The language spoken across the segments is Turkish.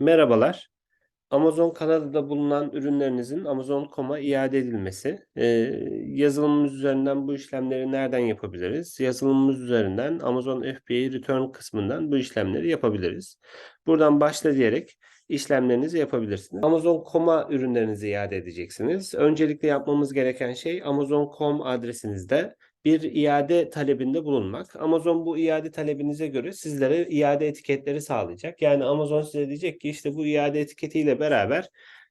Merhabalar. Amazon Kanada'da bulunan ürünlerinizin Amazon.com'a iade edilmesi. Ee, yazılımımız üzerinden bu işlemleri nereden yapabiliriz? Yazılımımız üzerinden Amazon FBA Return kısmından bu işlemleri yapabiliriz. Buradan başla diyerek işlemlerinizi yapabilirsiniz. Amazon.com'a ürünlerinizi iade edeceksiniz. Öncelikle yapmamız gereken şey Amazon.com adresinizde bir iade talebinde bulunmak. Amazon bu iade talebinize göre sizlere iade etiketleri sağlayacak. Yani Amazon size diyecek ki işte bu iade etiketiyle beraber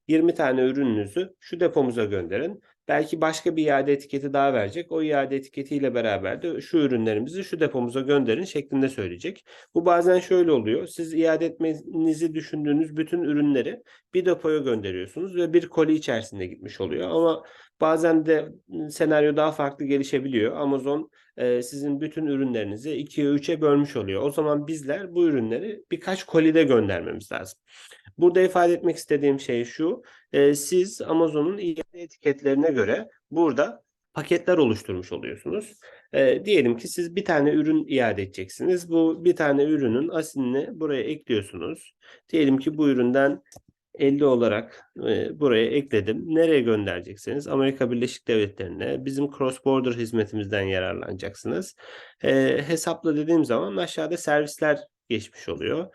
20 tane ürününüzü şu depomuza gönderin. Belki başka bir iade etiketi daha verecek. O iade etiketiyle beraber de şu ürünlerimizi şu depomuza gönderin şeklinde söyleyecek. Bu bazen şöyle oluyor. Siz iade etmenizi düşündüğünüz bütün ürünleri bir depoya gönderiyorsunuz ve bir koli içerisinde gitmiş oluyor. Ama bazen de senaryo daha farklı gelişebiliyor. Amazon e, sizin bütün ürünlerinizi 2'ye 3'e bölmüş oluyor. O zaman bizler bu ürünleri birkaç kolide göndermemiz lazım. Burada ifade etmek istediğim şey şu. E, siz Amazon'un iade etiketlerine göre burada paketler oluşturmuş oluyorsunuz. E, diyelim ki siz bir tane ürün iade edeceksiniz. Bu bir tane ürünün asilini buraya ekliyorsunuz. Diyelim ki bu üründen 50 olarak e, buraya ekledim. Nereye göndereceksiniz? Amerika Birleşik Devletleri'ne bizim cross border hizmetimizden yararlanacaksınız. E, hesapla dediğim zaman aşağıda servisler geçmiş oluyor.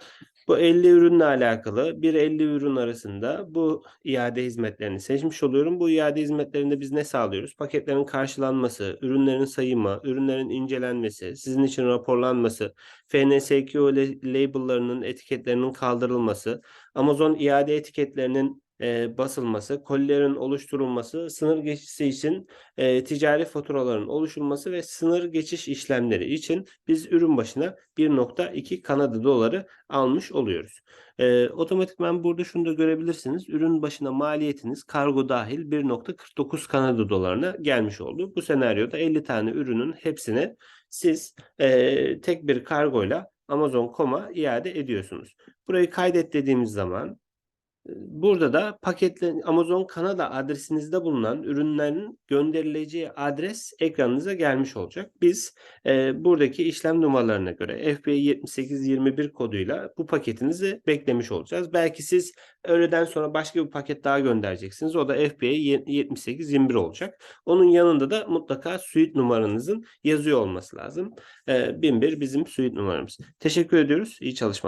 Bu 50 ürünle alakalı bir 50 ürün arasında bu iade hizmetlerini seçmiş oluyorum. Bu iade hizmetlerinde biz ne sağlıyoruz? Paketlerin karşılanması, ürünlerin sayımı, ürünlerin incelenmesi, sizin için raporlanması, FNSKO label'larının etiketlerinin kaldırılması, Amazon iade etiketlerinin e, basılması, kolilerin oluşturulması, sınır geçişi için e, ticari faturaların oluşulması ve sınır geçiş işlemleri için biz ürün başına 1.2 Kanada doları almış oluyoruz. E, otomatikman burada şunu da görebilirsiniz. Ürün başına maliyetiniz kargo dahil 1.49 Kanada dolarına gelmiş oldu. Bu senaryoda 50 tane ürünün hepsini siz e, tek bir kargoyla Amazon.com'a iade ediyorsunuz. Burayı kaydet dediğimiz zaman Burada da paketle Amazon Kanada adresinizde bulunan ürünlerin gönderileceği adres ekranınıza gelmiş olacak. Biz e, buradaki işlem numaralarına göre FBA 7821 koduyla bu paketinizi beklemiş olacağız. Belki siz öğleden sonra başka bir paket daha göndereceksiniz. O da FBA 7821 olacak. Onun yanında da mutlaka suite numaranızın yazıyor olması lazım. E, 1001 bizim suite numaramız. Teşekkür ediyoruz. İyi çalışmalar.